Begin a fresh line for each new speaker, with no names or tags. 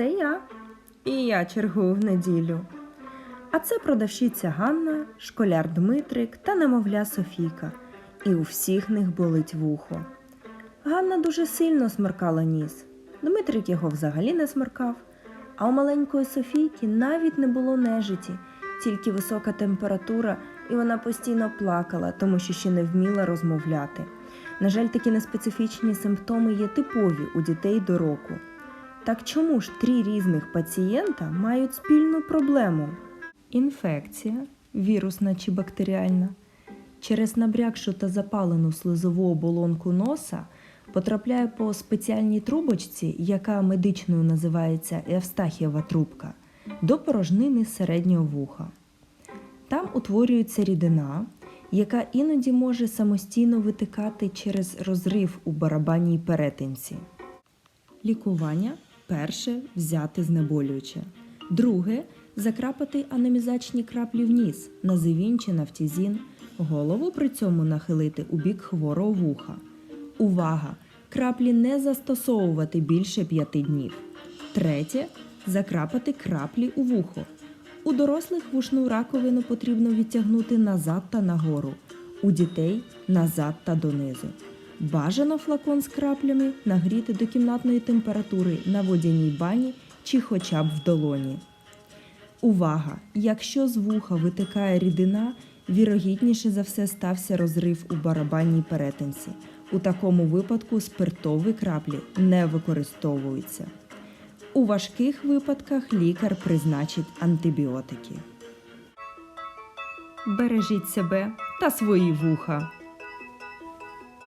це я. І я чергую в неділю. А це продавщиця Ганна, школяр Дмитрик та немовля Софійка. І у всіх них болить вухо. Ганна дуже сильно смеркала ніс. Дмитрик його взагалі не смеркав. А у маленької Софійки навіть не було нежиті, тільки висока температура, і вона постійно плакала, тому що ще не вміла розмовляти. На жаль, такі неспецифічні симптоми є типові у дітей до року. Так чому ж три різних пацієнта мають спільну проблему? Інфекція, вірусна чи бактеріальна, через набрякшу та запалену слизову оболонку носа потрапляє по спеціальній трубочці, яка медичною називається Евстахієва трубка, до порожнини середнього вуха. Там утворюється рідина, яка іноді може самостійно витикати через розрив у барабанній перетинці. Лікування перше взяти знеболююче. Друге закрапати анемізачні краплі в ніс на зивін чи нафтізін, голову при цьому нахилити у бік хворого вуха. Увага! Краплі не застосовувати більше п'яти днів. Третє закрапати краплі у вухо. У дорослих вушну раковину потрібно відтягнути назад та нагору, у дітей назад та донизу. Бажано флакон з краплями нагріти до кімнатної температури на водяній бані чи хоча б в долоні. Увага! Якщо з вуха витикає рідина, вірогідніше за все стався розрив у барабанній перетинці. У такому випадку спиртові краплі не використовуються. У важких випадках лікар призначить антибіотики. Бережіть себе та свої вуха.